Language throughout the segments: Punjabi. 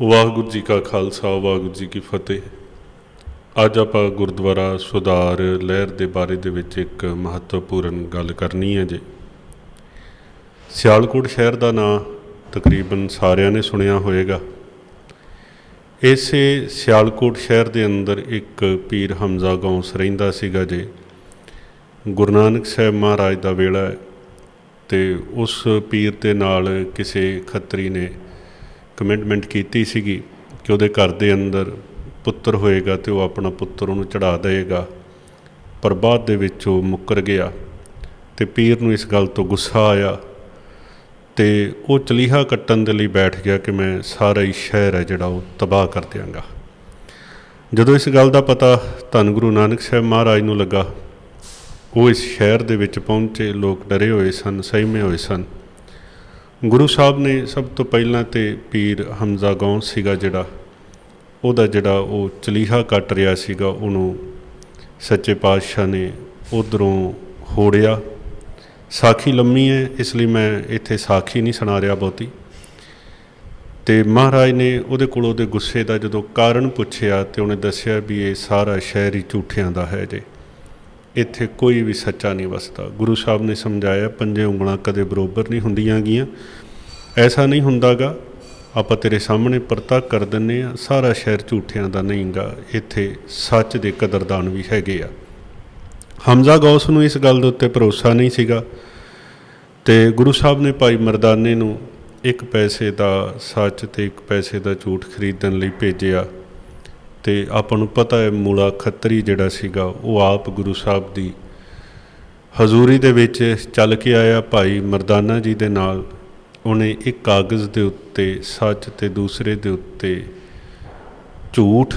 ਵਾਹਿਗੁਰੂ ਜੀ ਕਾ ਖਾਲਸਾ, ਵਾਹਿਗੁਰੂ ਜੀ ਕੀ ਫਤਿਹ। ਅੱਜ ਆਪਾਂ ਗੁਰਦੁਆਰਾ ਸੁਧਾਰ ਲਹਿਰ ਦੇ ਬਾਰੇ ਦੇ ਵਿੱਚ ਇੱਕ ਮਹੱਤਵਪੂਰਨ ਗੱਲ ਕਰਨੀ ਹੈ ਜੀ। ਸਿਆਲਕੋਟ ਸ਼ਹਿਰ ਦਾ ਨਾਂ ਤਕਰੀਬਨ ਸਾਰਿਆਂ ਨੇ ਸੁਣਿਆ ਹੋਵੇਗਾ। ਇਸੇ ਸਿਆਲਕੋਟ ਸ਼ਹਿਰ ਦੇ ਅੰਦਰ ਇੱਕ ਪੀਰ ਹਮਜ਼ਾ ਗੌਂਸ ਰਹਿੰਦਾ ਸੀਗਾ ਜੀ। ਗੁਰੂ ਨਾਨਕ ਸਾਹਿਬ ਮਹਾਰਾਜ ਦਾ ਵੇਲਾ ਹੈ ਤੇ ਉਸ ਪੀਰ ਦੇ ਨਾਲ ਕਿਸੇ ਖੱਤਰੀ ਨੇ ਕਮਿਟਮੈਂਟ ਕੀਤੀ ਸੀਗੀ ਕਿ ਉਹਦੇ ਘਰ ਦੇ ਅੰਦਰ ਪੁੱਤਰ ਹੋਏਗਾ ਤੇ ਉਹ ਆਪਣਾ ਪੁੱਤਰ ਉਹਨੂੰ ਚੜਾ ਦੇਵੇਗਾ। ਪਰ ਬਾਅਦ ਦੇ ਵਿੱਚ ਉਹ ਮੁੱਕਰ ਗਿਆ ਤੇ ਪੀਰ ਨੂੰ ਇਸ ਗੱਲ ਤੋਂ ਗੁੱਸਾ ਆਇਆ ਤੇ ਉਹ ਚਲੀਹਾ ਕੱਟਣ ਦੇ ਲਈ ਬੈਠ ਗਿਆ ਕਿ ਮੈਂ ਸਾਰਾ ਹੀ ਸ਼ਹਿਰ ਹੈ ਜਿਹੜਾ ਉਹ ਤਬਾਹ ਕਰ ਦਿਆਂਗਾ। ਜਦੋਂ ਇਸ ਗੱਲ ਦਾ ਪਤਾ ਧੰਨ ਗੁਰੂ ਨਾਨਕ ਸਾਹਿਬ ਮਹਾਰਾਜ ਨੂੰ ਲੱਗਾ, ਉਹ ਇਸ ਸ਼ਹਿਰ ਦੇ ਵਿੱਚ ਪਹੁੰਚੇ, ਲੋਕ ਡਰੇ ਹੋਏ ਸਨ, ਸਹਿਮੇ ਹੋਏ ਸਨ। ਗੁਰੂ ਸਾਹਿਬ ਨੇ ਸਭ ਤੋਂ ਪਹਿਲਾਂ ਤੇ ਪੀਰ ਹਮਜ਼ਾ ਗੌਂ ਸੀਗਾ ਜਿਹੜਾ, ਉਹਦਾ ਜਿਹੜਾ ਉਹ ਚਲੀਹਾ ਕੱਟ ਰਿਹਾ ਸੀਗਾ, ਉਹਨੂੰ ਸੱਚੇ ਪਾਤਸ਼ਾਹ ਨੇ ਉਧਰੋਂ ਹੋੜਿਆ। ਸਾਖੀ ਲੰਮੀ ਹੈ, ਇਸ ਲਈ ਮੈਂ ਇੱਥੇ ਸਾਖੀ ਨਹੀਂ ਸੁਣਾ ਰਿਹਾ ਬਹੁਤੀ। ਤੇ ਮਹਾਰਾਜ ਨੇ ਉਹਦੇ ਕੋਲ ਉਹਦੇ ਗੁੱਸੇ ਦਾ ਜਦੋਂ ਕਾਰਨ ਪੁੱਛਿਆ ਤੇ ਉਹਨੇ ਦੱਸਿਆ ਵੀ ਇਹ ਸਾਰਾ ਸ਼ਹਿਰ ਹੀ ਝੂਠਿਆਂ ਦਾ ਹੈ ਜੇ। ਇੱਥੇ ਕੋਈ ਵੀ ਸੱਚਾ ਨਹੀਂ ਵਸਦਾ। ਗੁਰੂ ਸਾਹਿਬ ਨੇ ਸਮਝਾਇਆ, ਪੰਜੇ ਉਂਗਲਾਂ ਕਦੇ ਬਰੋਬਰ ਨਹੀਂ ਹੁੰਦੀਆਂ ਗੀਆਂ। ਐਸਾ ਨਹੀਂ ਹੁੰਦਾਗਾ, ਆਪਾਂ ਤੇਰੇ ਸਾਹਮਣੇ ਪ੍ਰਤੱਖ ਕਰ ਦਿੰਨੇ ਆ, ਸਾਰਾ ਸ਼ਹਿਰ ਝੂਠਿਆਂ ਦਾ ਨਹੀਂਗਾ, ਇੱਥੇ ਸੱਚ ਦੇ ਕਦਰਦਾਨ ਵੀ ਹੈਗੇ ਆ। ਹਮਜ਼ਾ ਗੌਸ ਨੂੰ ਇਸ ਗੱਲ ਦੇ ਉੱਤੇ ਭਰੋਸਾ ਨਹੀਂ ਸੀਗਾ ਤੇ ਗੁਰੂ ਸਾਹਿਬ ਨੇ ਭਾਈ ਮਰਦਾਨੇ ਨੂੰ ਇੱਕ ਪੈਸੇ ਦਾ ਸੱਚ ਤੇ ਇੱਕ ਪੈਸੇ ਦਾ ਝੂਠ ਖਰੀਦਣ ਲਈ ਭੇਜਿਆ। ਤੇ ਆਪਾਂ ਨੂੰ ਪਤਾ ਹੈ ਮੂਲਾ ਖੱਤਰੀ ਜਿਹੜਾ ਸੀਗਾ, ਉਹ ਆਪ ਗੁਰੂ ਸਾਹਿਬ ਦੀ ਹਜ਼ੂਰੀ ਦੇ ਵਿੱਚ ਚੱਲ ਕੇ ਆਇਆ ਭਾਈ ਮਰਦਾਨਾ ਜੀ ਦੇ ਨਾਲ। ਉਹਨੇ ਇੱਕ ਕਾਗਜ਼ ਦੇ ਉੱਤੇ, ਸੱਚ ਤੇ ਦੂਸਰੇ ਦੇ ਉੱਤੇ ਝੂਠ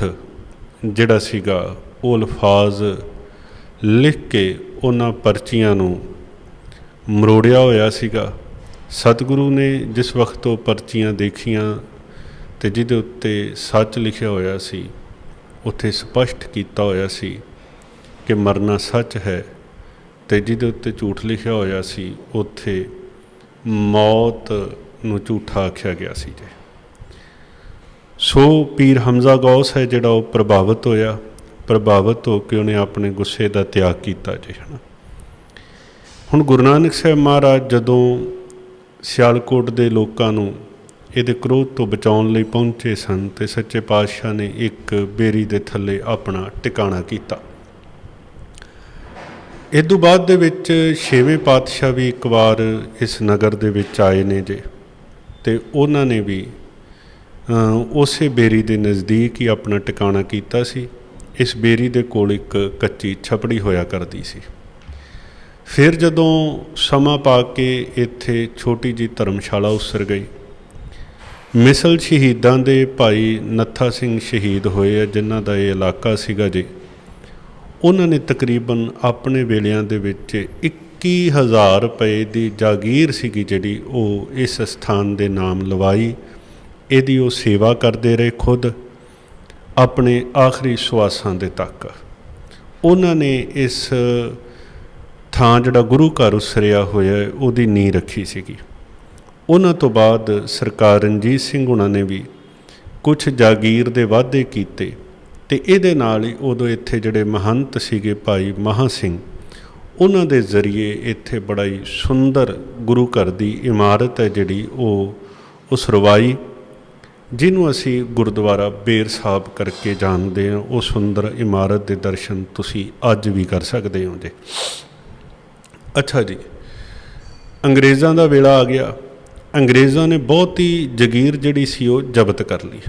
ਜਿਹੜਾ ਸੀਗਾ, ਉਹ ਅਲਫਾਜ਼ ਲਿਖ ਕੇ ਉਹਨਾਂ ਪਰਚੀਆਂ ਨੂੰ ਮਰੋੜਿਆ ਹੋਇਆ ਸੀਗਾ। ਸਤਿਗੁਰੂ ਨੇ ਜਿਸ ਵਕਤ ਉਹ ਪਰਚੀਆਂ ਦੇਖੀਆਂ ਤੇ ਜਿਹਦੇ ਉੱਤੇ ਸੱਚ ਲਿਖਿਆ ਹੋਇਆ ਸੀ ਉੱਥੇ ਸਪਸ਼ਟ ਕੀਤਾ ਹੋਇਆ ਸੀ ਕਿ ਮਰਨਾ ਸੱਚ ਹੈ ਤੇ ਜਿਹਦੇ ਉੱਤੇ ਝੂਠ ਲਿਖਿਆ ਹੋਇਆ ਸੀ, ਉੱਥੇ ਮੌਤ ਨੂੰ ਝੂਠਾ ਆਖਿਆ ਗਿਆ ਸੀ ਜੇ। ਸੋ ਪੀਰ ਹਮਜ਼ਾ ਗੌਸ ਹੈ ਜਿਹੜਾ ਉਹ ਪ੍ਰਭਾਵਿਤ ਹੋਇਆ। ਪ੍ਰਭਾਵਿਤ ਹੋ ਕੇ ਉਹਨੇ ਆਪਣੇ ਗੁੱਸੇ ਦਾ ਤਿਆਗ ਕੀਤਾ ਜੀ ਹਨਾ ਹੁਣ ਗੁਰੂ ਨਾਨਕ ਸਾਹਿਬ ਮਹਾਰਾਜ ਜਦੋਂ ਸਿਆਲਕੋਟ ਦੇ ਲੋਕਾਂ ਨੂੰ ਇਹਦੇ ਕ੍ਰੋਧ ਤੋਂ ਬਚਾਉਣ ਲਈ ਪਹੁੰਚੇ ਸਨ ਤੇ ਸੱਚੇ ਪਾਤਸ਼ਾਹ ਨੇ ਇੱਕ ਬੇਰੀ ਦੇ ਥੱਲੇ ਆਪਣਾ ਟਿਕਾਣਾ ਕੀਤਾ। ਇਹ ਤੋਂ ਬਾਅਦ ਦੇ ਵਿੱਚ ਛੇਵੇਂ ਪਾਤਸ਼ਾਹ ਵੀ ਇੱਕ ਵਾਰ ਇਸ ਨਗਰ ਦੇ ਵਿੱਚ ਆਏ ਨੇ ਜੇ। ਤੇ ਉਹਨਾਂ ਨੇ ਵੀ ਉਸੇ ਬੇਰੀ ਦੇ ਨਜ਼ਦੀਕ ਹੀ ਆਪਣਾ ਟਿਕਾਣਾ ਕੀਤਾ ਸੀ। ਇਸ ਬੇਰੀ ਦੇ ਕੋਲ ਇੱਕ ਕੱਚੀ ਛਪੜੀ ਹੋਇਆ ਕਰਦੀ ਸੀ। ਫਿਰ ਜਦੋਂ ਸਮਾਂ ਪਾ ਕੇ ਇੱਥੇ ਛੋਟੀ ਜੀ ਧਰਮਸ਼ਾਲਾ ਉਸਰ ਗਈ ਮਿਸਲ ਸ਼ਹੀਦਾਂ ਦੇ ਭਾਈ ਨੱਥਾ ਸਿੰਘ ਸ਼ਹੀਦ ਹੋਏ ਆ, ਜਿਨ੍ਹਾਂ ਦਾ ਇਹ ਇਲਾਕਾ ਸੀਗਾ ਜੀ। ਉਹਨਾਂ ਨੇ ਤਕਰੀਬਨ ਆਪਣੇ ਵੇਲਿਆਂ ਦੇ ਵਿੱਚ 21000 ਰੁਪਏ ਦੀ ਜਾਗੀਰ ਸੀਗੀ ਜਿਹੜੀ ਉਹ ਇਸ ਸਥਾਨ ਦੇ ਨਾਮ ਲਵਾਈ। ਇਹਦੀ ਉਹ ਸੇਵਾ ਕਰਦੇ ਰਹੇ ਖੁਦ, ਆਪਣੇ ਆਖਰੀ ਸਵਾਸਾਂ ਦੇ ਤੱਕ। ਉਹਨਾਂ ਨੇ ਇਸ ਥਾਂ ਜਿਹੜਾ ਗੁਰੂ ਘਰ ਉਸਰਿਆ ਹੋਇਆ, ਉਹਦੀ ਨੀਂਹ ਰੱਖੀ ਸੀਗੀ। ਉਹਨਾਂ ਤੋਂ ਬਾਅਦ ਸਰਕਾਰ ਰਣਜੀਤ ਸਿੰਘ ਉਹਨਾਂ ਨੇ ਵੀ ਕੁਝ ਜਾਗੀਰ ਦੇ ਵਾਅਦੇ ਕੀਤੇ ਤੇ ਇਹਦੇ ਨਾਲ ਹੀ ਉਦੋਂ ਇੱਥੇ ਜਿਹੜੇ ਮਹੰਤ ਸੀਗੇ ਭਾਈ ਮਹਾ ਸਿੰਘ, ਉਹਨਾਂ ਦੇ ਜ਼ਰੀਏ ਇੱਥੇ ਬੜਾ ਹੀ ਸੁੰਦਰ ਗੁਰੂ ਘਰ ਦੀ ਇਮਾਰਤ ਹੈ ਜਿਹੜੀ ਉਹ ਉਸ ਰਵਾਈ ਜਿਹਨੂੰ ਅਸੀਂ ਗੁਰਦੁਆਰਾ ਬੇਰ ਸਾਹਿਬ ਕਰਕੇ ਜਾਣਦੇ ਹਾਂ। ਉਹ ਸੁੰਦਰ ਇਮਾਰਤ ਦੇ ਦਰਸ਼ਨ ਤੁਸੀਂ ਅੱਜ ਵੀ ਕਰ ਸਕਦੇ ਹੋ ਜੇ। ਅੱਛਾ ਜੀ, ਅੰਗਰੇਜ਼ਾਂ ਦਾ ਵੇਲਾ ਆ ਗਿਆ। ਅੰਗਰੇਜ਼ਾਂ ਨੇ ਬਹੁਤੀ ਜਗੀਰ ਜਿਹੜੀ ਸੀ ਉਹ ਜ਼ਬਤ ਕਰ ਲਈ।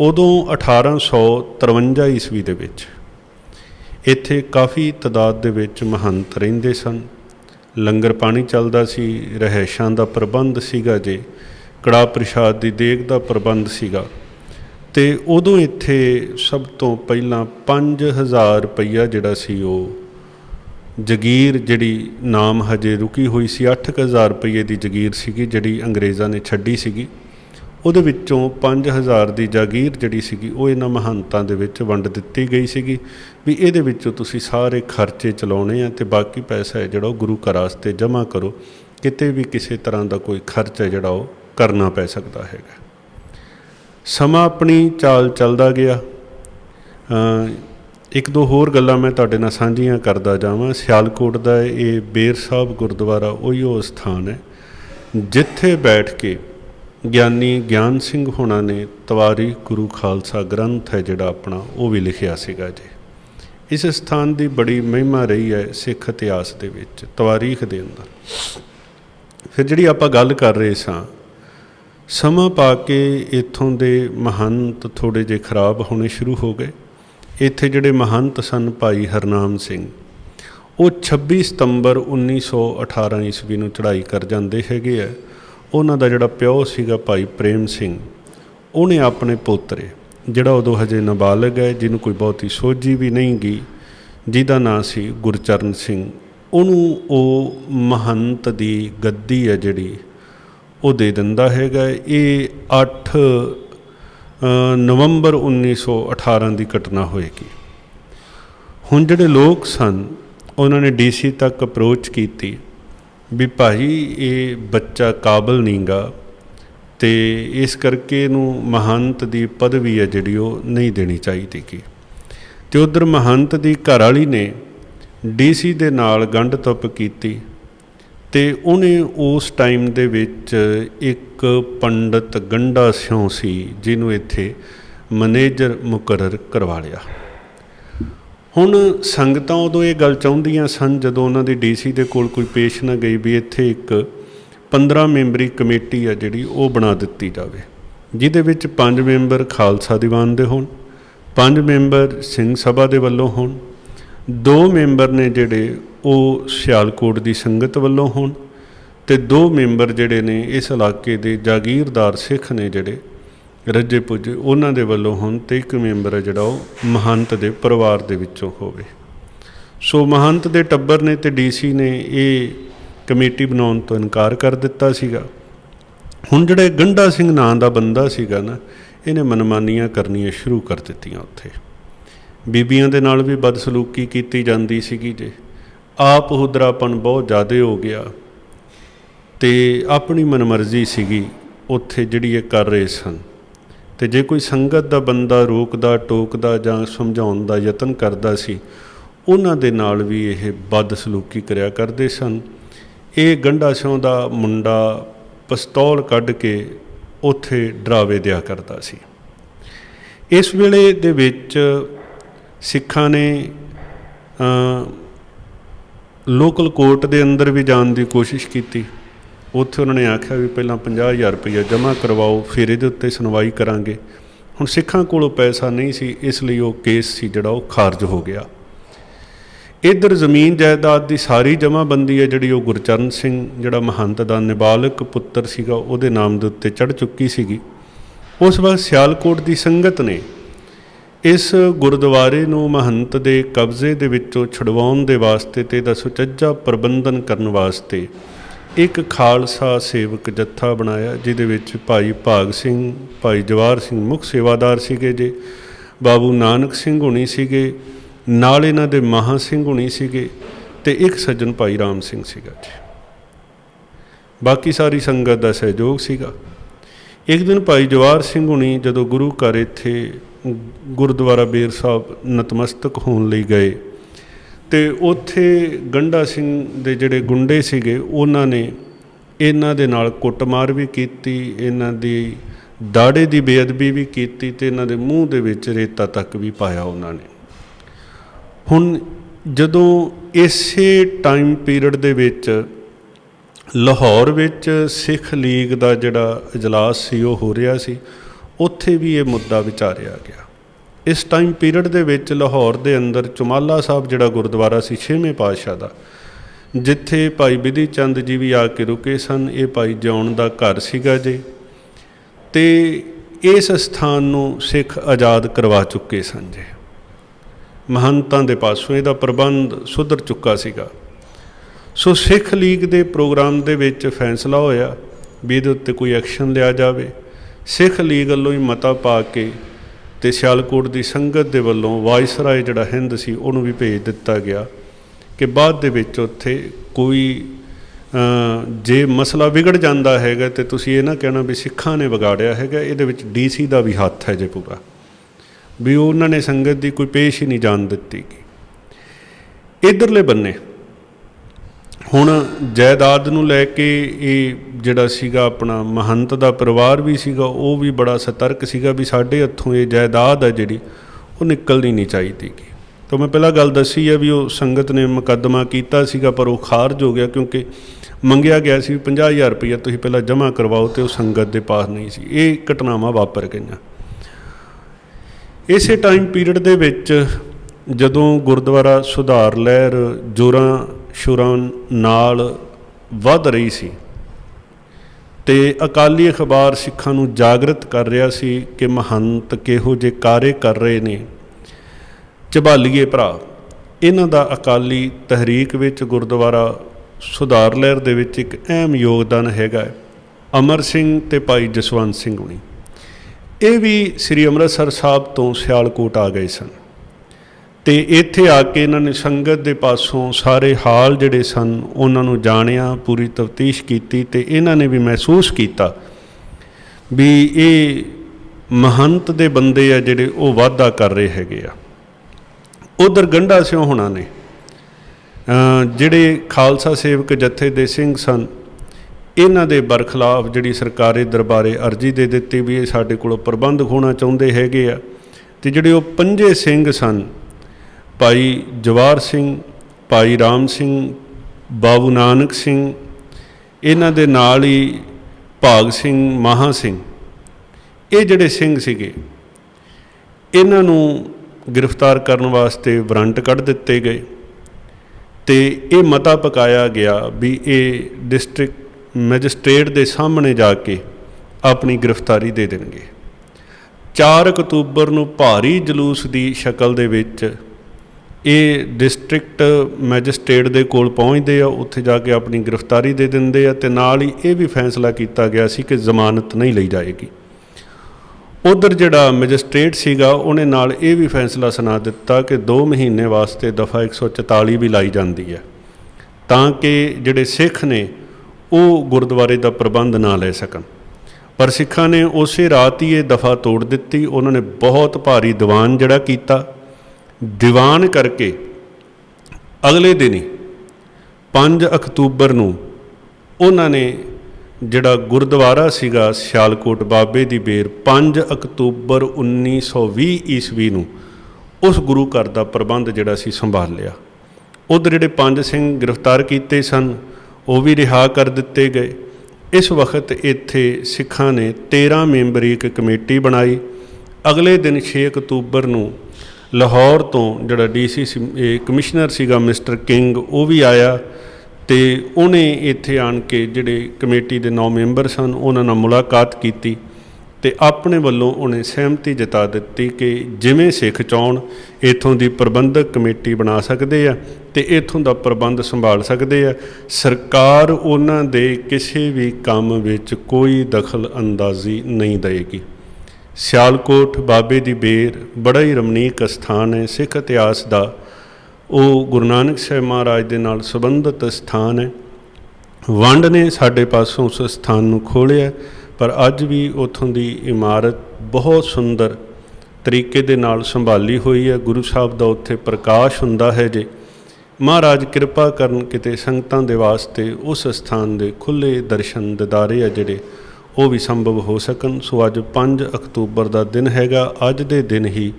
ਉਦੋਂ 1853 ਈਸਵੀ ਦੇ ਵਿੱਚ ਇੱਥੇ ਕਾਫੀ ਤਦਾਦ ਦੇ ਵਿੱਚ ਮਹੰਤ ਰਹਿੰਦੇ ਸਨ। ਲੰਗਰ ਪਾਣੀ ਚੱਲਦਾ ਸੀ ਰਹਿਸ਼ਾਂ ਦਾ ਪ੍ਰਬੰਧ ਸੀਗਾ ਜੇ ਕੜਾ ਪ੍ਰਸ਼ਾਦ ਦੀ ਦੇਗ ਦਾ ਪ੍ਰਬੰਧ ਸੀਗਾ। ਤੇ ਉਦੋਂ ਇੱਥੇ ਸਭ ਤੋਂ ਪਹਿਲਾਂ 5000 ਰੁਪਈਆ ਜਿਹੜਾ ਸੀ ਉਹ ਜਗੀਰ ਜਿਹੜੀ ਨਾਮ ਹਜੇ ਰੁਕੀ ਹੋਈ ਸੀ 8000 ਰੁਪਏ ਦੀ ਜਗੀਰ ਸੀਗੀ, ਜਿਹੜੀ ਅੰਗਰੇਜ਼ਾਂ ਨੇ ਛੱਡੀ ਸੀਗੀ। ਉਹਦੇ ਵਿੱਚੋਂ 5000 ਦੀ ਜਾਗੀਰ ਜਿਹੜੀ ਸੀਗੀ, ਉਹ ਇਹਨਾਂ ਮਹੰਤਾਂ ਦੇ ਵਿੱਚ ਵੰਡ ਦਿੱਤੀ ਗਈ ਸੀਗੀ ਵੀ ਇਹਦੇ ਵਿੱਚੋਂ ਤੁਸੀਂ ਸਾਰੇ ਖਰਚੇ ਚਲਾਉਣੇ ਆ ਤੇ ਬਾਕੀ ਪੈਸਾ ਹੈ ਜਿਹੜਾ ਉਹ ਗੁਰੂ ਘਰ ਵਾਸਤੇ ਜਮ੍ਹਾਂ ਕਰੋ। ਕਿਤੇ ਵੀ ਕਿਸੇ ਤਰ੍ਹਾਂ ਦਾ ਕੋਈ ਖਰਚ ਹੈ ਜਿਹੜਾ ਉਹ ਕਰਨਾ ਪੈ ਸਕਦਾ ਹੈਗਾ। ਸਮਾਂ ਆਪਣੀ ਚਾਲ ਚੱਲਦਾ ਗਿਆ। ਇੱਕ ਦੋ ਹੋਰ ਗੱਲਾਂ ਮੈਂ ਤੁਹਾਡੇ ਨਾਲ ਸਾਂਝੀਆਂ ਕਰਦਾ ਜਾਵਾਂ। ਸਿਆਲਕੋਟ ਦਾ ਇਹ ਬੇਰ ਸਾਹਿਬ ਗੁਰਦੁਆਰਾ ਉਹੀ ਉਹ ਸਥਾਨ ਹੈ, ਜਿੱਥੇ ਬੈਠ ਕੇ ਗਿਆਨੀ ਗਿਆਨ ਸਿੰਘ ਹੋਣਾ ਨੇ ਤਵਾਰੀ ਗੁਰੂ ਖਾਲਸਾ ਗ੍ਰੰਥ ਹੈ ਜਿਹੜਾ ਆਪਣਾ, ਉਹ ਵੀ ਲਿਖਿਆ ਸੀਗਾ ਜੀ। ਇਸ ਸਥਾਨ ਦੀ ਬੜੀ ਮਹਿਮਾ ਰਹੀ ਹੈ ਸਿੱਖ ਇਤਿਹਾਸ ਦੇ ਵਿੱਚ, ਤਵਾਰੀਖ ਦੇ ਅੰਦਰ। ਫਿਰ ਜਿਹੜੀ ਆਪਾਂ ਗੱਲ ਕਰ ਰਹੇ ਸਾਂ, ਸਮਾਂ ਪਾ ਕੇ ਇੱਥੋਂ ਦੇ ਮਹੰਤ ਥੋੜੇ ਜਿਹੇ ਖਰਾਬ ਹੋਣੇ ਸ਼ੁਰੂ ਹੋ ਗਏ। ਇੱਥੇ ਜਿਹੜੇ ਮਹੰਤ ਸਨ ਭਾਈ ਹਰਨਾਮ ਸਿੰਘ, ਉਹ 26 ਸਤੰਬਰ 1918 ਈਸਵੀ ਨੂੰ ਚੜ੍ਹਾਈ ਕਰ ਜਾਂਦੇ ਹੈਗੇ ਆ। ਉਹਨਾਂ ਦਾ ਜਿਹੜਾ ਪਿਓ ਸੀਗਾ ਭਾਈ ਪ੍ਰੇਮ ਸਿੰਘ, ਉਹਨੇ ਆਪਣੇ ਪੋਤਰੇ, ਜਿਹੜਾ ਉਦੋਂ ਹਜੇ ਨਾਬਾਲਗ ਹੈ, ਜਿਹਨੂੰ ਕੋਈ ਬਹੁਤੀ ਸੋਝੀ ਵੀ ਨਹੀਂ ਗਈ ਜਿਹਦਾ ਨਾਂ ਸੀ ਗੁਰਚਰਨ ਸਿੰਘ, ਉਹਨੂੰ ਉਹ ਮਹੰਤ ਦੀ ਗੱਦੀ ਹੈ ਜਿਹੜੀ, ਉਹ ਦੇ ਦਿੰਦਾ ਹੈਗਾ। ਇਹ 8 ਨਵੰਬਰ 1918 ਦੀ ਘਟਨਾ ਹੋਏਗੀ। ਹੁਣ ਜਿਹੜੇ ਲੋਕ ਸਨ, ਉਹਨਾਂ ਨੇ ਡੀਸੀ ਤੱਕ ਅਪਰੋਚ ਕੀਤੀ ਵੀ ਭਾਈ ਇਹ ਬੱਚਾ ਕਾਬਲ ਨਹੀਂਗਾ ਤੇ ਇਸ ਕਰਕੇ ਇਹਨੂੰ ਮਹੰਤ ਦੀ ਪਦਵੀ ਹੈ ਜਿਹੜੀ ਉਹ ਨਹੀਂ ਦੇਣੀ ਚਾਹੀਦੀ ਕੀ ਤੇ ਉਧਰ ਮਹੰਤ ਦੀ ਘਰ ਵਾਲੀ ਨੇ ਡੀਸੀ ਦੇ ਨਾਲ ਗੰਢ ਤੱਪ ਕੀਤੀ ਤੇ ਉਹਨੇ ਉਸ ਟਾਈਮ ਦੇ ਵਿੱਚ ਇੱਕ ਪੰਡਤ ਗੰਡਾ ਸਿਉ ਸੀ, ਜਿਹਨੂੰ ਇੱਥੇ ਮੈਨੇਜਰ ਮੁਕਰਰ ਕਰਵਾ ਲਿਆ। ਹੁਣ ਸੰਗਤਾਂ ਉਦੋਂ ਇਹ ਗੱਲ ਚਾਹੁੰਦੀਆਂ ਸਨ, ਜਦੋਂ ਉਹਨਾਂ ਦੀ ਡੀਸੀ ਦੇ ਕੋਲ ਕੋਈ ਪੇਸ਼ ਨਾ ਗਈ ਵੀ ਇੱਥੇ ਇੱਕ 15 ਮੈਂਬਰੀ ਕਮੇਟੀ ਆ ਜਿਹੜੀ ਉਹ ਬਣਾ ਦਿੱਤੀ ਜਾਵੇ, ਜਿਹਦੇ ਵਿੱਚ 5 ਮੈਂਬਰ ਖਾਲਸਾ ਦੀਵਾਨ ਦੇ ਹੋਣ 5 ਮੈਂਬਰ ਸਿੰਘ ਸਭਾ ਦੇ ਵੱਲੋਂ ਹੋਣ ਦੋ ਮੈਂਬਰ ਨੇ ਜਿਹੜੇ ਉਹ ਸਿਆਲਕੋਟ ਦੀ ਸੰਗਤ ਵੱਲੋਂ ਹੋਣ ਤੇ ਦੋ ਮੈਂਬਰ ਜਿਹੜੇ ਨੇ ਇਸ ਇਲਾਕੇ ਦੇ ਜਾਗੀਰਦਾਰ ਸਿੱਖ ਨੇ ਜਿਹੜੇ ਰੱਜੇ ਪੁੱਜੇ, ਉਹਨਾਂ ਦੇ ਵੱਲੋਂ ਹੋਣ ਤੇ ਇੱਕ ਮੈਂਬਰ ਹੈ ਜਿਹੜਾ ਉਹ ਮਹੰਤ ਦੇ ਪਰਿਵਾਰ ਦੇ ਵਿੱਚੋਂ ਹੋਵੇ। ਸੋ ਮਹੰਤ ਦੇ ਟੱਬਰ ਨੇ ਤੇ ਡੀਸੀ ਨੇ ਇਹ ਕਮੇਟੀ ਬਣਾਉਣ ਤੋਂ ਇਨਕਾਰ ਕਰ ਦਿੱਤਾ ਸੀਗਾ। ਹੁਣ ਜਿਹੜੇ ਗੰਡਾ ਸਿੰਘ ਨਾਂ ਦਾ ਬੰਦਾ ਸੀਗਾ ਨਾ, ਇਹਨੇ ਮਨਮਾਨੀਆਂ ਕਰਨੀਆਂ ਸ਼ੁਰੂ ਕਰ ਦਿੱਤੀਆਂ ਉੱਥੇ। ਬੀਬੀਆਂ ਦੇ ਨਾਲ ਵੀ ਬਦਸਲੂਕੀ ਕੀਤੀ ਜਾਂਦੀ ਸੀਗੀ ਜੇ। ਆਪ ਹੁਦਰਾਪਨ ਬਹੁਤ ਜ਼ਿਆਦਾ ਹੋ ਗਿਆ ਤੇ ਆਪਣੀ ਮਨਮਰਜ਼ੀ ਸੀਗੀ ਉੱਥੇ ਜਿਹੜੀ ਇਹ ਕਰ ਰਹੇ ਸਨ। ਤੇ ਜੇ ਕੋਈ ਸੰਗਤ ਦਾ ਬੰਦਾ ਰੋਕਦਾ, ਟੋਕਦਾ ਜਾਂ ਸਮਝਾਉਣ ਦਾ ਯਤਨ ਕਰਦਾ ਸੀ, ਉਹਨਾਂ ਦੇ ਨਾਲ ਵੀ ਇਹ ਬਦਸਲੂਕੀ ਕਰਿਆ ਕਰਦੇ ਸਨ। ਇਹ ਗੰਡਾ ਸਿਉਂ ਦਾ ਮੁੰਡਾ ਪਿਸਤੌਲ ਕੱਢ ਕੇ ਉੱਥੇ ਡਰਾਵੇ ਦਿਆ ਕਰਦਾ ਸੀ। ਇਸ ਵੇਲੇ ਦੇ ਵਿੱਚ ਸਿੱਖਾਂ ਨੇ ਲੋਕਲ ਕੋਰਟ ਦੇ ਅੰਦਰ ਵੀ ਜਾਣ ਦੀ ਕੋਸ਼ਿਸ਼ ਕੀਤੀ। ਉੱਥੇ ਉਹਨਾਂ ਨੇ ਆਖਿਆ ਵੀ ਪਹਿਲਾਂ 50000 ਰੁਪਏ ਜਮ੍ਹਾਂ ਕਰਵਾਓ, ਫਿਰ ਇਹਦੇ ਉੱਤੇ ਸੁਣਵਾਈ ਕਰਾਂਗੇ। ਹੁਣ ਸਿੱਖਾਂ ਕੋਲੋਂ ਪੈਸਾ ਨਹੀਂ ਸੀ, ਇਸ ਲਈ ਉਹ ਕੇਸ ਸੀ ਜਿਹੜਾ ਉਹ ਖਾਰਜ ਹੋ ਗਿਆ। ਇਧਰ ਜ਼ਮੀਨ ਜਾਇਦਾਦ ਦੀ ਸਾਰੀ ਜਮ੍ਹਾਂਬੰਦੀ ਹੈ ਜਿਹੜੀ ਉਹ ਗੁਰਚਰਨ ਸਿੰਘ, ਜਿਹੜਾ ਮਹੰਤ ਦਾ ਨਿਬਾਲਕ ਪੁੱਤਰ ਸੀਗਾ, ਉਹਦੇ ਨਾਮ ਦੇ ਉੱਤੇ ਚੜ ਚੁੱਕੀ ਸੀਗੀ। ਉਸ ਵਕਤ ਸਿਆਲਕੋਟ ਦੀ ਸੰਗਤ ਨੇ ਇਸ ਗੁਰਦੁਆਰੇ ਨੂੰ ਮਹੰਤ ਦੇ ਕਬਜ਼ੇ ਦੇ ਵਿੱਚੋਂ ਛੁਡਵਾਉਣ ਦੇ ਵਾਸਤੇ ਤੇ ਇਹਦਾ ਸੁਚੱਜਾ ਪ੍ਰਬੰਧਨ ਕਰਨ ਵਾਸਤੇ ਇੱਕ ਖਾਲਸਾ ਸੇਵਕ ਜੱਥਾ ਬਣਾਇਆ, ਜਿਹਦੇ ਵਿੱਚ ਭਾਈ ਭਾਗ ਸਿੰਘ, ਭਾਈ ਜਵਾਰ ਸਿੰਘ ਮੁੱਖ ਸੇਵਾਦਾਰ ਸੀਗੇ ਜੇ, ਬਾਬੂ ਨਾਨਕ ਸਿੰਘ ਹੁਣੀ ਸੀਗੇ, ਨਾਲ ਇਹਨਾਂ ਦੇ ਮਹਾ ਸਿੰਘ ਹੁਣੀ ਸੀਗੇ ਤੇ ਇੱਕ ਸੱਜਣ ਭਾਈ ਰਾਮ ਸਿੰਘ ਸੀਗਾ ਜੀ। ਬਾਕੀ ਸਾਰੀ ਸੰਗਤ ਦਾ ਸਹਿਯੋਗ ਸੀਗਾ। ਇੱਕ ਦਿਨ ਭਾਈ ਜਵਾਰ ਸਿੰਘ ਹੁਣੀ ਜਦੋਂ ਗੁਰੂ ਘਰ ਇੱਥੇ ਗੁਰਦੁਆਰਾ ਬੇਰ ਸਾਹਿਬ ਨਤਮਸਤਕ ਹੋਣ ਲਈ ਗਏ। ਤੇ ਉੱਥੇ ਗੰਡਾ ਸਿੰਘ ਦੇ ਜਿਹੜੇ ਗੁੰਡੇ ਸੀਗੇ, ਉਹਨਾਂ ਨੇ ਇਹਨਾਂ ਦੇ ਨਾਲ ਕੁੱਟਮਾਰ ਵੀ ਕੀਤੀ, ਇਹਨਾਂ ਦੀ ਦਾੜੇ ਦੀ ਬੇਅਦਬੀ ਵੀ ਕੀਤੀ ਤੇ ਇਹਨਾਂ ਦੇ ਮੂੰਹ ਦੇ ਵਿੱਚ ਰੇਤਾ ਤੱਕ ਵੀ ਪਾਇਆ ਉਹਨਾਂ ਨੇ। ਹੁਣ ਜਦੋਂ ਇਸੇ ਟਾਈਮ ਪੀਰੀਅਡ ਦੇ ਵਿੱਚ ਲਾਹੌਰ ਵਿੱਚ ਸਿੱਖ ਲੀਗ ਦਾ ਜਿਹੜਾ ਇਜਲਾਸ ਸੀ, ਉਹ ਹੋ ਰਿਹਾ ਸੀ ਉੱਥੇ ਵੀ ਇਹ ਮੁੱਦਾ ਵਿਚਾਰਿਆ ਗਿਆ। ਇਸ ਟਾਈਮ ਪੀਰੀਅਡ ਦੇ ਵਿੱਚ ਲਾਹੌਰ ਦੇ ਅੰਦਰ ਚੁਮਾਲਾ ਸਾਹਿਬ ਜਿਹੜਾ ਗੁਰਦੁਆਰਾ ਸੀ, ਛੇਵੇਂ ਪਾਤਸ਼ਾਹ ਦਾ, ਜਿੱਥੇ ਭਾਈ ਬਿਧੀ ਚੰਦ ਜੀ ਵੀ ਆ ਕੇ ਰੁਕੇ ਸਨ, ਇਹ ਭਾਈ ਜੌਨ ਦਾ ਘਰ ਸੀਗਾ ਜੀ। ਤੇ ਇਸ ਸਥਾਨ ਨੂੰ ਸਿੱਖ ਆਜ਼ਾਦ ਕਰਵਾ ਚੁੱਕੇ ਸਨ ਜੀ। ਮਹੰਤਾਂ ਦੇ ਪਾਸੋਂ ਇਹਦਾ ਪ੍ਰਬੰਧ ਸੁਧਰ ਚੁੱਕਾ ਸੀਗਾ। ਸੋ ਸਿੱਖ ਲੀਗ ਦੇ ਪ੍ਰੋਗਰਾਮ ਦੇ ਵਿੱਚ ਫੈਸਲਾ ਹੋਇਆ ਵੀ ਇਹਦੇ ਉੱਤੇ ਕੋਈ ਐਕਸ਼ਨ ਲਿਆ ਜਾਵੇ। ਸਿੱਖ ਲੀਗ ਵੱਲੋਂ ਹੀ ਮਤਾ ਪਾ ਕੇ ਤੇ ਸਿਆਲਕੋਟ ਦੀ ਸੰਗਤ ਦੇ ਵੱਲੋਂ ਵਾਇਸਰਾਏ ਜਿਹੜਾ ਹਿੰਦ ਸੀ, ਉਹਨੂੰ ਵੀ ਭੇਜ ਦਿੱਤਾ ਗਿਆ ਕਿ ਬਾਅਦ ਦੇ ਵਿੱਚ ਉੱਥੇ ਕੋਈ ਜੇ ਮਸਲਾ ਵਿਗੜ ਜਾਂਦਾ ਹੈਗਾ ਤੇ ਤੁਸੀਂ ਇਹ ਨਾ ਕਹਿਣਾ ਵੀ ਸਿੱਖਾਂ ਨੇ ਵਿਗਾੜਿਆ ਹੈਗਾ, ਇਹਦੇ ਵਿੱਚ ਡੀਸੀ ਦਾ ਵੀ ਹੱਥ ਹੈ ਜੇ ਪੂਰਾ। ਵੀ ਉਹਨਾਂ ਨੇ ਸੰਗਤ ਦੀ ਕੋਈ ਪੇਸ਼ ਹੀ ਨਹੀਂ ਜਾਣ ਦਿੱਤੀ। ਗੀ ਇਧਰਲੇ ਬੰਨੇ ਹੁਣ ਜਾਇਦਾਦ ਨੂੰ ਲੈ ਕੇ ਇਹ ਜਿਹੜਾ ਸੀਗਾ ਆਪਣਾ ਮਹੰਤ ਦਾ ਪਰਿਵਾਰ ਵੀ ਸੀਗਾ, ਉਹ ਵੀ ਬੜਾ ਸਤਰਕ ਸੀਗਾ ਵੀ ਸਾਡੇ ਹੱਥੋਂ ਇਹ ਜਾਇਦਾਦ ਹੈ ਜਿਹੜੀ, ਉਹ ਨਿਕਲਣੀ ਨਹੀਂ ਚਾਹੀਦੀ ਗੀ। ਤਾਂ ਮੈਂ ਪਹਿਲਾਂ ਗੱਲ ਦੱਸੀ ਹੈ ਵੀ ਉਹ ਸੰਗਤ ਨੇ ਮੁਕੱਦਮਾ ਕੀਤਾ ਸੀਗਾ, ਪਰ ਉਹ ਖਾਰਜ ਹੋ ਗਿਆ ਕਿਉਂਕਿ ਮੰਗਿਆ ਗਿਆ ਸੀ 50000 ਰੁਪਏ ਤੁਸੀਂ ਪਹਿਲਾਂ ਜਮ੍ਹਾਂ ਕਰਵਾਓ ਤੇ ਉਹ ਸੰਗਤ ਦੇ ਪਾਸ ਨਹੀਂ ਸੀ। ਇਹ ਘਟਨਾਵਾਂ ਵਾਪਰ ਗਈਆਂ। ਇਸੇ ਟਾਈਮ ਪੀਰੀਅਡ ਦੇ ਵਿੱਚ ਜਦੋਂ ਗੁਰਦੁਆਰਾ ਸੁਧਾਰ ਲਹਿਰ, ਜੋਰਾਂ ਸ਼ੁਰਾਂ ਨਾਲ ਵੱਧ ਰਹੀ ਸੀ ਤੇ ਅਕਾਲੀ ਅਖਬਾਰ ਸਿੱਖਾਂ ਨੂੰ ਜਾਗਰਤ ਕਰ ਰਿਹਾ ਸੀ ਕਿ ਮਹੰਤ ਕਿਹੋ ਜਿਹੇ ਕਾਰੇ ਕਰ ਰਹੇ ਨੇ। ਚਬਾਲੀਏ ਭਰਾ, ਇਹਨਾਂ ਦਾ ਅਕਾਲੀ ਤਹਿਰੀਕ ਵਿੱਚ ਗੁਰਦੁਆਰਾ ਸੁਧਾਰ ਲਹਿਰ ਦੇ ਵਿੱਚ ਇੱਕ ਅਹਿਮ ਯੋਗਦਾਨ ਹੈਗਾ ਅਮਰ ਸਿੰਘ ਤੇ ਭਾਈ ਜਸਵੰਤ ਸਿੰਘ ਹੁਣੀ। ਇਹ ਵੀ ਸ੍ਰੀ ਅੰਮ੍ਰਿਤਸਰ ਸਾਹਿਬ ਤੋਂ ਸਿਆਲਕੋਟ ਆ ਗਏ ਸਨ। ਤੇ ਇੱਥੇ ਆ ਕੇ ਇਹਨਾਂ ਨੇ ਸੰਗਤ ਦੇ ਪਾਸੋਂ ਸਾਰੇ ਹਾਲ ਜਿਹੜੇ ਸਨ, ਉਹਨਾਂ ਨੂੰ ਜਾਣਿਆ, ਪੂਰੀ ਤਫਤੀਸ਼ ਕੀਤੀ ਤੇ ਇਹਨਾਂ ਨੇ ਵੀ ਮਹਿਸੂਸ ਕੀਤਾ ਵੀ ਇਹ ਮਹੰਤ ਦੇ ਬੰਦੇ ਆ ਜਿਹੜੇ ਉਹ ਵਾਅਦਾ ਕਰ ਰਹੇ ਹੈਗੇ ਆ। ਉਧਰ ਗੰਡਾ ਸਿਓ ਹੋਣਾ ਨੇ ਜਿਹੜੇ ਖਾਲਸਾ ਸੇਵਕ ਜਥੇ ਦੇ ਸਿੰਘ ਸਨ, ਇਹਨਾਂ ਦੇ ਬਰਖਲਾਫ ਜਿਹੜੀ ਸਰਕਾਰੀ ਦਰਬਾਰੇ ਅਰਜੀ ਦੇ ਦਿੱਤੀ ਵੀ ਇਹ ਸਾਡੇ ਕੋਲੋਂ ਪ੍ਰਬੰਧ ਹੋਣਾ ਚਾਹੁੰਦੇ ਹੈਗੇ ਆ ਤੇ ਜਿਹੜੇ ਉਹ ਪੰਜੇ ਸਿੰਘ ਸਨ ਭਾਈ ਜਵਾਰ ਸਿੰਘ, ਭਾਈ ਰਾਮ ਸਿੰਘ, ਬਾਬੂ ਨਾਨਕ ਸਿੰਘ, ਇਹਨਾਂ ਦੇ ਨਾਲ ਹੀ ਭਾਗ ਸਿੰਘ, ਮਹਾ ਸਿੰਘ। ਇਹ ਜਿਹੜੇ ਸਿੰਘ ਸੀਗੇ, ਇਹਨਾਂ ਨੂੰ ਗ੍ਰਿਫਤਾਰ ਕਰਨ ਵਾਸਤੇ ਵਾਰੰਟ ਕੱਢ ਦਿੱਤੇ ਗਏ ਤੇ ਇਹ ਮਤਾ ਪਕਾਇਆ ਗਿਆ ਵੀ ਇਹ ਡਿਸਟ੍ਰਿਕਟ ਮੈਜਿਸਟ੍ਰੇਟ ਦੇ ਸਾਹਮਣੇ ਜਾ ਕੇ ਆਪਣੀ ਗ੍ਰਿਫਤਾਰੀ ਦੇ ਦੇਣਗੇ। 4 ਅਕਤੂਬਰ ਨੂੰ ਭਾਰੀ ਜਲੂਸ ਦੀ ਸ਼ਕਲ ਦੇ ਵਿੱਚ ਇਹ ਡਿਸਟ੍ਰਿਕਟ ਮੈਜਿਸਟ੍ਰੇਟ ਦੇ ਕੋਲ ਪਹੁੰਚਦੇ ਆ, ਉੱਥੇ ਜਾ ਕੇ ਆਪਣੀ ਗ੍ਰਿਫਤਾਰੀ ਦੇ ਦਿੰਦੇ ਆ ਤੇ ਨਾਲ ਹੀ ਇਹ ਵੀ ਫੈਸਲਾ ਕੀਤਾ ਗਿਆ ਸੀ ਕਿ ਜ਼ਮਾਨਤ ਨਹੀਂ ਲਈ ਜਾਏਗੀ। ਉਧਰ ਜਿਹੜਾ ਮੈਜਿਸਟ੍ਰੇਟ ਸੀਗਾ, ਉਹਨੇ ਨਾਲ ਇਹ ਵੀ ਫੈਸਲਾ ਸੁਣਾ ਦਿੱਤਾ ਕਿ 2 ਮਹੀਨੇ ਵਾਸਤੇ ਦਫਾ 144 ਵੀ ਲਾਈ ਜਾਂਦੀ ਹੈ, ਤਾਂ ਕਿ ਜਿਹੜੇ ਸਿੱਖ ਨੇ, ਉਹ ਗੁਰਦੁਆਰੇ ਦਾ ਪ੍ਰਬੰਧ ਨਾ ਲੈ ਸਕਣ। ਪਰ ਸਿੱਖਾਂ ਨੇ ਉਸੇ ਰਾਤ ਹੀ ਇਹ ਦਫਾ ਤੋੜ ਦਿੱਤੀ, ਉਹਨਾਂ ਨੇ ਬਹੁਤ ਭਾਰੀ ਦੀਵਾਨ ਜਿਹੜਾ ਕੀਤਾ ਦੀਵਾਨ ਕਰਕੇ ਅਗਲੇ ਦਿਨ ਹੀ 5 ਅਕਤੂਬਰ ਨੂੰ ਉਹਨਾਂ ਨੇ ਜਿਹੜਾ ਗੁਰਦੁਆਰਾ ਸੀਗਾ ਸਿਆਲਕੋਟ ਬਾਬੇ ਦੀ ਬੇਰ 5 ਅਕਤੂਬਰ 1920 ਈਸਵੀ ਨੂੰ ਉਸ ਗੁਰੂ ਘਰ ਦਾ ਪ੍ਰਬੰਧ ਜਿਹੜਾ ਸੀ ਸੰਭਾਲ ਲਿਆ। ਉਧਰ ਜਿਹੜੇ ਪੰਜ ਸਿੰਘ ਗ੍ਰਿਫਤਾਰ ਕੀਤੇ ਸਨ, ਉਹ ਵੀ ਰਿਹਾ ਕਰ ਦਿੱਤੇ ਗਏ। ਇਸ ਵਕਤ ਇੱਥੇ ਸਿੱਖਾਂ ਨੇ 13 ਮੈਂਬਰੀ ਇੱਕ ਕਮੇਟੀ ਬਣਾਈ। ਅਗਲੇ ਦਿਨ 6 ਅਕਤੂਬਰ ਨੂੰ ਲਾਹੌਰ ਤੋਂ ਜਿਹੜਾ ਡੀਸੀ ਕਮਿਸ਼ਨਰ ਸੀਗਾ ਮਿਸਟਰ ਕਿੰਗ, ਉਹ ਵੀ ਆਇਆ ਤੇ ਉਹਨੇ ਇੱਥੇ ਆਣ ਕੇ ਜਿਹੜੇ ਕਮੇਟੀ ਦੇ 9 ਮੈਂਬਰ ਸਨ, ਉਹਨਾਂ ਨਾਲ ਮੁਲਾਕਾਤ ਕੀਤੀ ਤੇ ਆਪਣੇ ਵੱਲੋਂ ਉਹਨੇ ਸਹਿਮਤੀ ਜਤਾ ਦਿੱਤੀ ਕਿ ਜਿਵੇਂ ਸਿੱਖ ਚਾਹਣ ਇਥੋਂ ਦੀ ਪ੍ਰਬੰਧਕ ਕਮੇਟੀ ਬਣਾ ਸਕਦੇ ਆ ਤੇ ਇਥੋਂ ਦਾ ਪ੍ਰਬੰਧ ਸੰਭਾਲ ਸਕਦੇ ਆ, ਸਰਕਾਰ ਉਹਨਾਂ ਦੇ ਕਿਸੇ ਵੀ ਕੰਮ ਵਿੱਚ ਕੋਈ ਦਖਲ ਅੰਦਾਜ਼ੀ ਨਹੀਂ ਦੇਵੇਗੀ। ਸਿਆਲਕੋਟ ਬਾਬੇ ਦੀ ਬੇਰ ਬੜਾ ਹੀ ਰਮਣੀਕ ਸਥਾਨ ਹੈ, ਸਿੱਖ ਇਤਿਹਾਸ ਦਾ। ਉਹ ਗੁਰੂ ਨਾਨਕ ਸਾਹਿਬ ਮਹਾਰਾਜ ਦੇ ਨਾਲ ਸੰਬੰਧਿਤ ਸਥਾਨ ਹੈ। ਵੰਡ ਨੇ ਸਾਡੇ ਪਾਸੋਂ ਉਸ ਸਥਾਨ ਨੂੰ ਖੋਲ੍ਹਿਆ ਪਰ ਅੱਜ ਵੀ ਉਥੋਂ ਦੀ ਇਮਾਰਤ ਬਹੁਤ ਸੁੰਦਰ ਤਰੀਕੇ ਦੇ ਨਾਲ ਸੰਭਾਲੀ ਹੋਈ ਹੈ। ਗੁਰੂ ਸਾਹਿਬ ਦਾ ਉੱਥੇ ਪ੍ਰਕਾਸ਼ ਹੁੰਦਾ ਹੈ ਜੇ। ਮਹਾਰਾਜ ਕਿਰਪਾ ਕਰਨ ਕਿਤੇ ਸੰਗਤਾਂ ਦੇ ਵਾਸਤੇ ਉਸ ਸਥਾਨ ਦੇ ਖੁੱਲੇ ਦਰਸ਼ਨ, ਦਿਦਾਰੇ ਆ ਜਿਹੜੇ ਉਹ ਵੀ ਸੰਭਵ ਹੋ ਸਕਣ। ਸੋ ਅੱਜ 5 ਅਕਤੂਬਰ ਦਾ ਦਿਨ ਹੈਗਾ। ਅੱਜ ਦੇ ਦਿਨ ਹੀ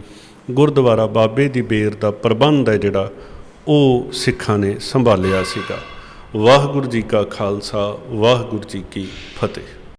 ਗੁਰਦੁਆਰਾ ਬਾਬੇ ਦੀ ਬੇਰ ਦਾ ਪ੍ਰਬੰਧ ਹੈ ਜਿਹੜਾ ਉਹ ਸਿੱਖਾਂ ਨੇ ਸੰਭਾਲਿਆ ਸੀਗਾ। ਵਾਹਿਗੁਰੂ ਜੀ ਕਾ ਖਾਲਸਾ, ਵਾਹਿਗੁਰੂ ਜੀ ਕੀ ਫਤਿਹ।